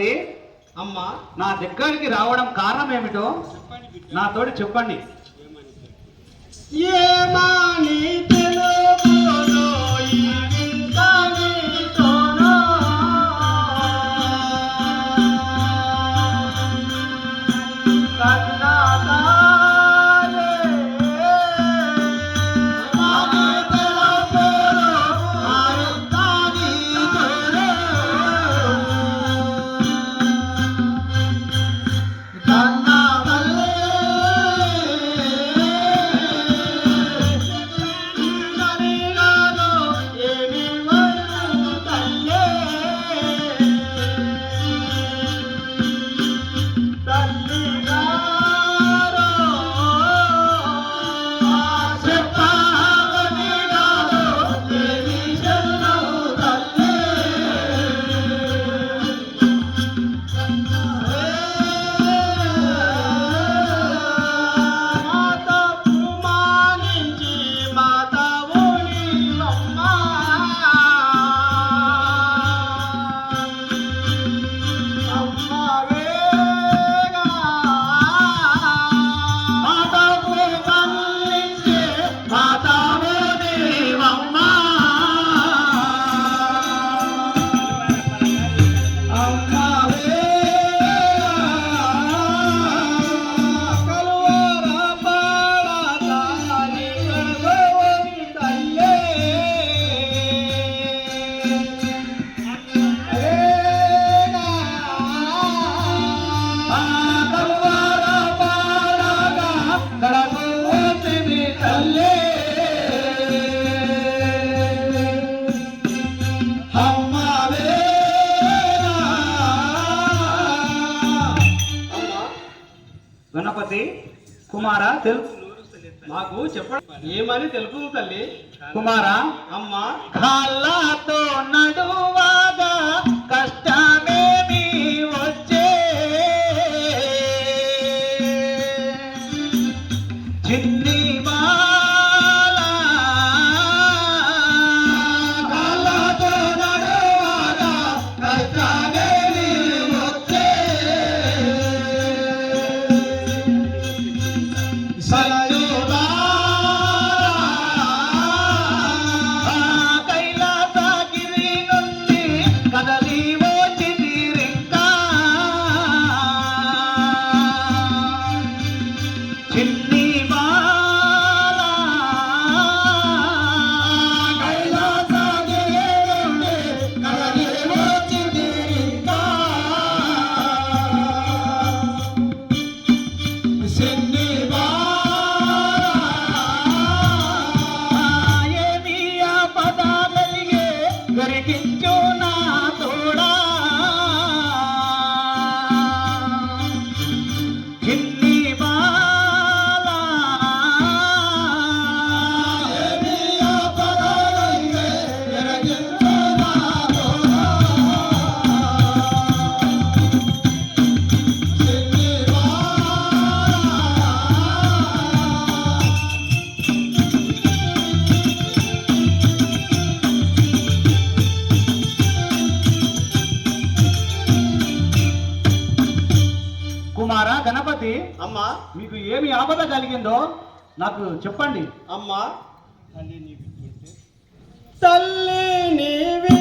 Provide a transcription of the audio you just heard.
గణపతి అమ్మా నా దగ్గరికి రావడం కారణం ఏమిటో నాతోటి చెప్పండి. ఏమని గణపతి కుమార తెలుపు. మాకు చెప్పండి ఏమని తెలుపు తల్లి? కుమారా అమ్మా. కాళ్ళతో నడువాగా అమ్మా. మీకు ఏమి ఆపద కలిగిందో నాకు చెప్పండి. అమ్మా. తల్లి నీవే